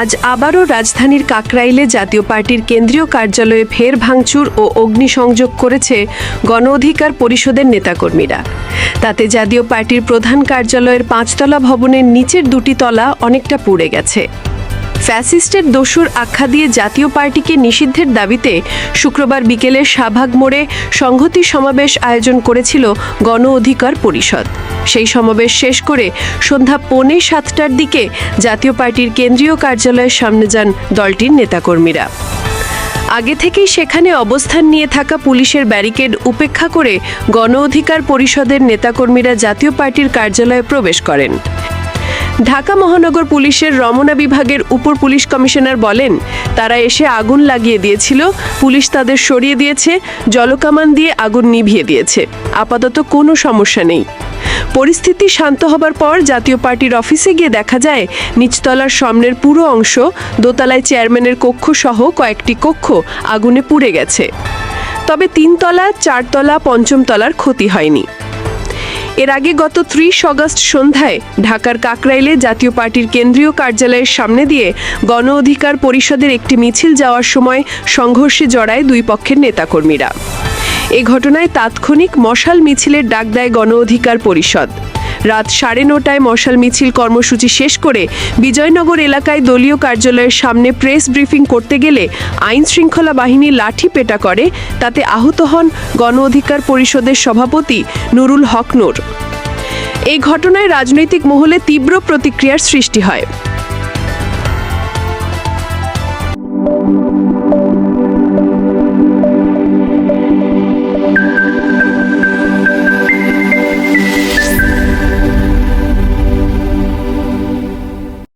আজ আবারও রাজধানীর কাকরাইলে জাতীয় পার্টির কেন্দ্রীয় কার্যালয়ে ফের ভাঙচুর ও অগ্নিসংযোগ করেছে গণ অধিকার পরিষদের নেতাকর্মীরা। তাতে জাতীয় পার্টির প্রধান কার্যালয়ের পাঁচতলা ভবনের নিচের দুটি তলা অনেকটা পুড়ে গেছে। ফ্যাসিস্টের দোসুর আখ্যা দিয়ে জাতীয় পার্টিকে নিষিদ্ধের দাবিতে শুক্রবার বিকেলে শাহবাগ মোড়ে সংহতি সমাবেশ আয়োজন করেছিল গণ অধিকার পরিষদ। সেই সমাবেশ শেষ করে সন্ধ্যা পৌনে সাতটার দিকে জাতীয় পার্টির কেন্দ্রীয় কার্যালয়ের সামনে যান দলটির নেতাকর্মীরা। আগে থেকেই সেখানে অবস্থান নিয়ে থাকা পুলিশের ব্যারিকেড উপেক্ষা করে গণ অধিকার পরিষদের নেতাকর্মীরা জাতীয় পার্টির কার্যালয়ে প্রবেশ করেন। ঢাকা মহানগর পুলিশের রমনা বিভাগের উপর পুলিশ কমিশনার বলেন, তারা এসে আগুন লাগিয়ে দিয়েছিল, পুলিশ তাদের সরিয়ে দিয়েছে, জলকামান দিয়ে আগুন নিভিয়ে দিয়েছে। আপাতত কোনো সমস্যা নেই। পরিস্থিতি শান্ত হবার পর জাতীয় পার্টির অফিসে গিয়ে দেখা যায়, নিচতলার সামনের পুরো অংশ, দোতলায় চেয়ারম্যানের কক্ষ সহ কয়েকটি কক্ষ আগুনে পুড়ে গেছে। তবে তিনতলা, চারতলা পঞ্চম তলার ক্ষতি হয়নি। এর আগে গত ত্রিশ অগস্ট সন্ধ্যায় ঢাকার কাকরাইলে জাতীয় পার্টির কেন্দ্রীয় কার্যালয়ের সামনে দিয়ে গণ অধিকার পরিষদের একটি মিছিল যাওয়ার সময় সংঘর্ষে জড়ায় দুই পক্ষের নেতাকর্মীরা। এ ঘটনায় তাৎক্ষণিক মশাল মিছিলের ডাক দেয় গণ অধিকার পরিষদ। রাত সাড়ে নটায় মশাল মিছিল কর্মসূচি শেষ করে বিজয়নগর এলাকায় দলীয় কার্যালয়ের সামনে প্রেস ব্রিফিং করতে গেলে আইন শৃঙ্খলা বাহিনী লাঠি পেটা করে, তাতে আহত হন গণ অধিকার পরিষদের সভাপতি নুরুল হক নূর। এই ঘটনায় রাজনৈতিক মহলে তীব্র প্রতিক্রিয়ার সৃষ্টি হয়।